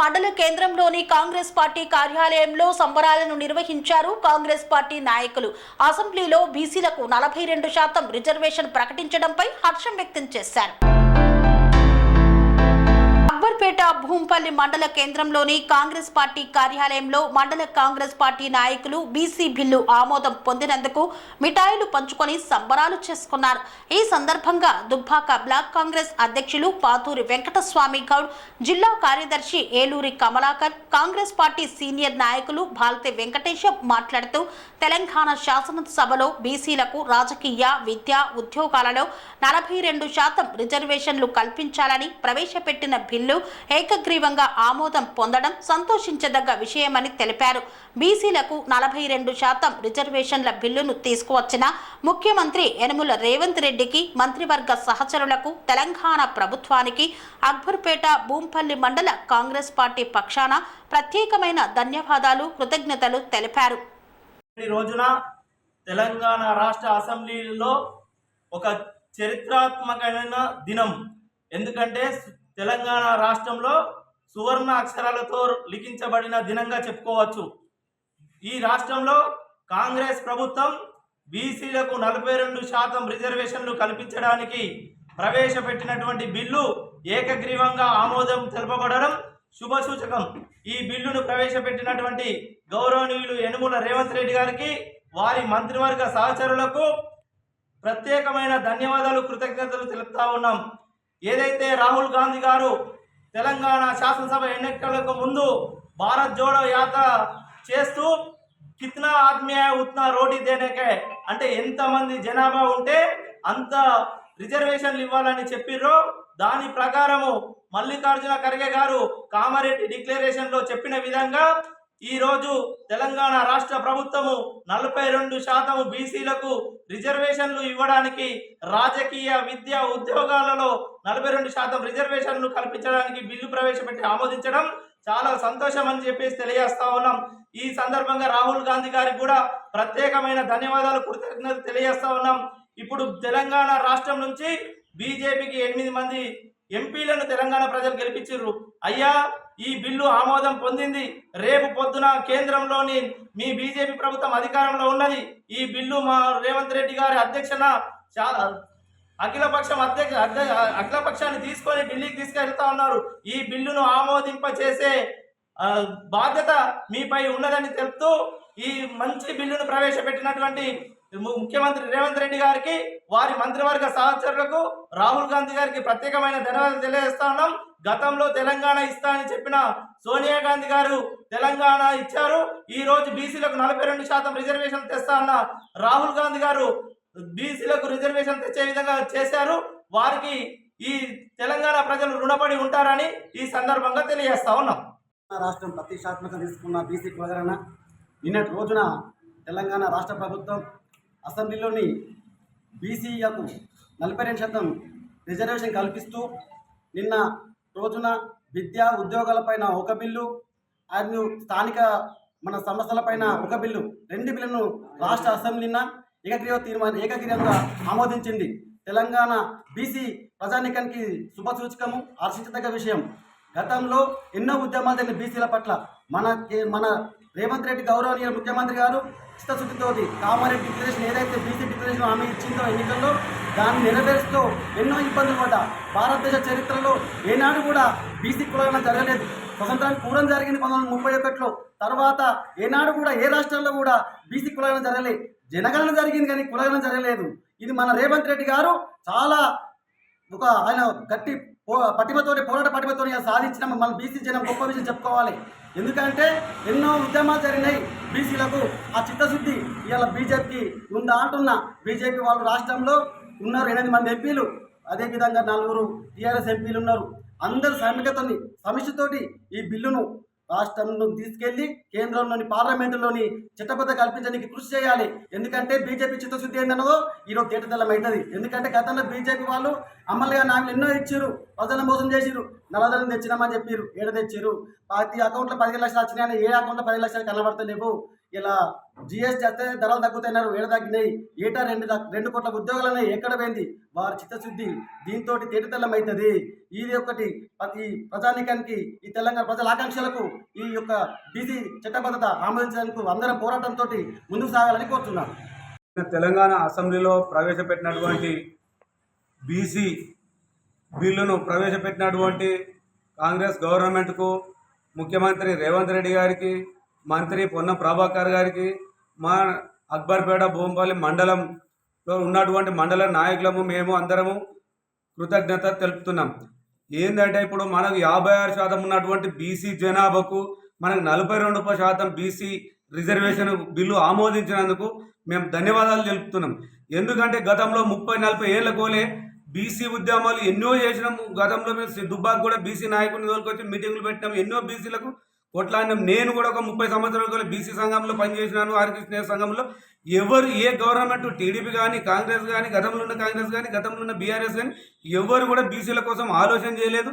మండల కేంద్రంలోని కాంగ్రెస్ పార్టీ కార్యాలయంలో సంబరాలను నిర్వహించారు కాంగ్రెస్ పార్టీ నాయకులు. అసెంబ్లీలో బీసీలకు నలభై రెండు శాతం రిజర్వేషన్ ప్రకటించడంపై హర్షం వ్యక్తం చేశారు. జిల్లా భూంపల్లి మండల కేంద్రంలోని కాంగ్రెస్ పార్టీ కార్యాలయంలో మండల కాంగ్రెస్ పార్టీ నాయకులు బీసీ బిల్లు ఆమోదం పొందినందుకు మిఠాయిలు పంచుకొని సంబరాలు చేసుకున్నారు. ఈ సందర్భంగా దుబ్బాక బ్లాక్ కాంగ్రెస్ అధ్యక్షులు పాతూరి వెంకటస్వామి గౌడ్ జిల్లా కార్యదర్శి ఏలూరి కమలాకర్ కాంగ్రెస్ పార్టీ సీనియర్ నాయకులు భారతి వెంకటేశం మాట్లాడుతూ తెలంగాణ శాసనసభలో బీసీలకు రాజకీయ విద్య ఉద్యోగాలలో నలభై రెండు శాతం రిజర్వేషన్లు కల్పించాలని ప్రవేశపెట్టిన బిల్లు ఏకగ్రీవంగా ఆమోదం పొందడం సంతోషించదగ్గ విషయమని తెలిపారు. బీసీలకు నలభై రెండు శాతం రిజర్వేషన్ల బిల్లును తీసుకువచ్చిన ముఖ్యమంత్రి యనుముల రేవంత్ రెడ్డికి మంత్రివర్గ సహచరులకు తెలంగాణ ప్రభుత్వానికి అక్బర్పేట భూంపల్లి మండల కాంగ్రెస్ పార్టీ పక్షాన ప్రత్యేకమైన ధన్యవాదాలు కృతజ్ఞతలు తెలిపారు. రోజున తెలంగాణ రాష్ట్ర అసెంబ్లీలో ఒక చరిత్రాత్మకమైన దినం. ఎందుకంటే తెలంగాణ రాష్ట్రంలో సువర్ణ అక్షరాలతో లిఖించబడిన దినంగా చెప్పుకోవచ్చు. ఈ రాష్ట్రంలో కాంగ్రెస్ ప్రభుత్వం బీసీలకు నలభై రెండు శాతం రిజర్వేషన్లు కల్పించడానికి ప్రవేశపెట్టినటువంటి బిల్లు ఏకగ్రీవంగా ఆమోదం తెలుపబడడం శుభసూచకం. ఈ బిల్లును ప్రవేశపెట్టినటువంటి గౌరవనీయులు యనుమల రేవంత్ రెడ్డి గారికి వారి మంత్రివర్గ సహచరులకు ప్రత్యేకమైన ధన్యవాదాలు కృతజ్ఞతలు తెలుపుతా ఉన్నాం. ఏదైతే రాహుల్ గాంధీ గారు తెలంగాణ శాసనసభ ఎన్నికలకు ముందు భారత్ జోడో యాత్ర చేస్తూ కిత్నా ఆద్మీ ఉత్నా రోటీ దేనేకే? అంటే ఎంతమంది జనాభా ఉంటే అంత రిజర్వేషన్లు ఇవ్వాలని చెప్పిర్రో దాని ప్రకారము మల్లికార్జున ఖర్గే గారు కామారెడ్డి డిక్లరేషన్లో చెప్పిన విధంగా ఈరోజు తెలంగాణ రాష్ట్ర ప్రభుత్వము నలభై రెండు శాతం బీసీలకు రిజర్వేషన్లు ఇవ్వడానికి రాజకీయ విద్య ఉద్యోగాలలో నలభై రెండు శాతం రిజర్వేషన్లు కల్పించడానికి బిల్లు ప్రవేశపెట్టి ఆమోదించడం చాలా సంతోషం అని చెప్పేసి తెలియజేస్తా ఉన్నాం. ఈ సందర్భంగా రాహుల్ గాంధీ గారికి కూడా ప్రత్యేకమైన ధన్యవాదాలు కృతజ్ఞతలు తెలియజేస్తా ఉన్నాం. ఇప్పుడు తెలంగాణ రాష్ట్రం నుంచి బీజేపీకి ఎనిమిది మంది ఎంపీలను తెలంగాణ ప్రజలు గెలిపించారు అయ్యా ఈ బిల్లు ఆమోదం పొందింది. రేపు పొద్దున కేంద్రంలోని మీ బీజేపీ ప్రభుత్వం అధికారంలో ఉన్నది. ఈ బిల్లు మా రేవంత్ రెడ్డి గారి అధ్యక్షన చాలా అఖిలపక్షం అధ్యక్ష అఖిలపక్షాన్ని తీసుకొని ఢిల్లీకి తీసుకెళ్తా ఉన్నారు. ఈ బిల్లును ఆమోదింపచేసే బాధ్యత మీపై ఉన్నదని తెలుపుతూ ఈ మంచి బిల్లును ప్రవేశపెట్టినటువంటి ముఖ్యమంత్రి రేవంత్ రెడ్డి గారికి వారి మంత్రివర్గ సహచరులకు రాహుల్ గాంధీ గారికి ప్రత్యేకమైన ధన్యవాదాలు తెలియజేస్తా ఉన్నాం. గతంలో తెలంగాణ ఇస్తా అని చెప్పిన సోనియా గాంధీ గారు తెలంగాణ ఇచ్చారు. ఈ రోజు బీసీలకు నలభై రెండు శాతం రిజర్వేషన్ తెస్తా అన్న రాహుల్ గాంధీ గారు బీసీలకు రిజర్వేషన్ తెచ్చే విధంగా చేశారు. వారికి ఈ తెలంగాణ ప్రజలు రుణపడి ఉంటారని ఈ సందర్భంగా తెలియజేస్తా ఉన్నాం. రాష్ట్రం ప్రతిష్టాత్మకంగా తీసుకున్న బీసీ కులగరణ నిన్నటి రోజున తెలంగాణ రాష్ట్ర ప్రభుత్వం అసెంబ్లీలోని బీసీలకు నలభై రెండు శాతం రిజర్వేషన్ కల్పిస్తూ నిన్న రోజున విద్యా ఉద్యోగాలపైన ఒక బిల్లు అండ్ స్థానిక మన సమస్యలపైన ఒక బిల్లు రెండు బిల్లును రాష్ట్ర అసెంబ్లీన ఏకగ్రీవ తీర్మానం ఏకగ్రీవంగా ఆమోదించింది తెలంగాణ బీసీ ప్రజానికానికి శుభసూచకము. హర్షించదగ్గ విషయం గతంలో ఎన్నో ఉద్యమాలు జరిగిన బీసీల పట్ల మన మన రేవంత్ రెడ్డి గౌరవనీయ ముఖ్యమంత్రి గారు చిత్తశుద్ధితోటి కామారెడ్డి డిక్లరేషన్ ఏదైతే బీసీ డిక్లరేషన్ హామీ ఇచ్చిందో ఎన్నికల్లో దాన్ని నెరవేరుస్తూ ఎన్నో ఇబ్బందులు పడ్డా భారతదేశ చరిత్రలో ఏనాడు కూడా బీసీ కులగణన జరగలేదు. స్వతంత్రానికి పూర్వం జరిగింది పంతొమ్మిది వందల ముప్పై ఒకటిలో. తర్వాత ఏనాడు కూడా ఏ రాష్ట్రాల్లో కూడా బీసీ కులగణన జరగలేదు జనగణన జరిగింది కానీ కులగణన జరగలేదు. ఇది మన రేవంత్ రెడ్డి గారు చాలా ఒక ఆయన గట్టి పో- పోరాట పటిమతోటి సాధించిన మన బీసీ జనం గొప్ప విషయం చెప్పుకోవాలి. ఎందుకంటే ఎన్నో ఉద్యమాలు జరిగినాయి బీసీలకు. ఆ చిత్తశుద్ధి ఇవాళ బీజేపీకి ఉందా అంటున్నా. బీజేపీ వాళ్ళు రాష్ట్రంలో ఉన్నారు. ఎనిమిది మంది ఎంపీలు. అదేవిధంగా నలుగురు టీఆర్ఎస్ ఎంపీలు ఉన్నారు. అందరి సమికతోని సమిష్టితోటి ఈ బిల్లును రాష్ట్రంలో తీసుకెళ్ళి కేంద్రంలోని పార్లమెంటులోని చట్టబద్ధ కల్పించడానికి కృషి చేయాలి. ఎందుకంటే బీజేపీ చిత్తశుద్ధి ఏంటన్నదో ఈరోజు తేటతెల్లం అవుతుంది ఎందుకంటే గతంలో బీజేపీ వాళ్ళు అమలుగా నాకు ఎన్నో ఇచ్చారు ప్రజలను మోసం చేసిరు నలదలను తెచ్చినామని చెప్పారు ఏడ తెచ్చారు ప్రతి అకౌంట్లో పది లక్షలు వచ్చినాయని ఏ అకౌంట్లో పది లక్షలు కనబడతలేవు. ఇలా జిఎస్టీ వస్తే ధరలు తగ్గుతున్నారు వేడ తగ్గినాయి ఏటా రెండు రెండు కోట్ల ఉద్యోగాలనే ఎక్కడ పోయింది? వారి చిత్తశుద్ధి దీంతో తేటతెల్లం అవుతుంది ఇది ఒకటి. ప్రతి ప్రజానీకానికి ఈ తెలంగాణ ప్రజల ఆకాంక్షలకు ఈ యొక్క బీసీ చట్టబద్ధత ఆమోదించడానికి అందరం పోరాటంతో ముందుకు సాగాలని కోరుతున్నాను తెలంగాణ అసెంబ్లీలో ప్రవేశపెట్టినటువంటి బీసీ బిల్లును ప్రవేశపెట్టినటువంటి కాంగ్రెస్ గవర్నమెంట్కు ముఖ్యమంత్రి రేవంత్ రెడ్డి గారికి మంత్రి పొన్నం ప్రభాకర్ గారికి మా అక్బర్పేట భూంపల్లి మండలంలో ఉన్నటువంటి మండల నాయకులము మేము అందరము కృతజ్ఞత తెలుపుతున్నాం. ఏంటంటే ఇప్పుడు మనకు యాభై ఆరు శాతం ఉన్నటువంటి బీసీ జనాభాకు మనకు నలభై రెండు శాతం బీసీ రిజర్వేషన్ బిల్లు ఆమోదించినందుకు మేము ధన్యవాదాలు తెలుపుతున్నాం. ఎందుకంటే గతంలో ముప్పై నలభై ఏళ్ళ కోలే బీసీ ఉద్యమాలు ఎన్నో చేసినాము. గతంలో మేము దుబ్బాకు కూడా బీసీ నాయకుని తోలుకొచ్చి మీటింగులు పెట్టినాం ఎన్నో బీసీలకు కొట్లాడినాం. నేను కూడా ఒక ముప్పై సంవత్సరాల బీసీ సంఘంలో పనిచేసినాను ఆర్కి సంఘంలో. ఎవరు ఏ గవర్నమెంట్ టీడీపీ కానీ కాంగ్రెస్ కానీ గతంలో ఉన్న కాంగ్రెస్ కానీ గతంలో ఉన్న బీఆర్ఎస్ కానీ ఎవరు కూడా బీసీల కోసం ఆలోచన చేయలేదు.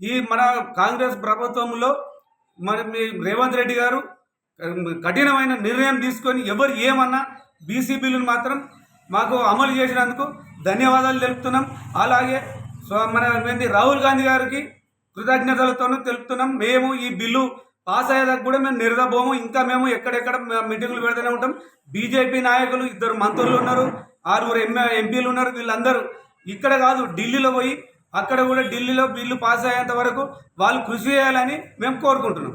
ఈ మన కాంగ్రెస్ ప్రభుత్వంలో మన మీ రేవంత్ రెడ్డి గారు కఠినమైన నిర్ణయం తీసుకొని ఎవరు ఏమన్నా బీసీ బిల్లును మాత్రం మాకు అమలు చేసినందుకు ధన్యవాదాలు తెలుపుతున్నాం. అలాగే సో మన రాహుల్ గాంధీ గారికి కృతజ్ఞతలతోనూ తెలుపుతున్నాం. మేము ఈ బిల్లు పాస్ అయ్యేదాకా కూడా మేము నిరదబోము. ఇంకా మేము ఎక్కడెక్కడ మీటింగ్లు పెడుతూనే ఉంటాం. బీజేపీ నాయకులు ఇద్దరు మంత్రులు ఉన్నారు. ఆరుగురు ఎంఏ ఎంపీలు ఉన్నారు. వీళ్ళందరూ ఇక్కడ కాదు ఢిల్లీలో పోయి అక్కడ కూడా ఢిల్లీలో బిల్లు పాస్ అయ్యేంత వరకు వాళ్ళు కృషి చేయాలని మేము కోరుకుంటున్నాం.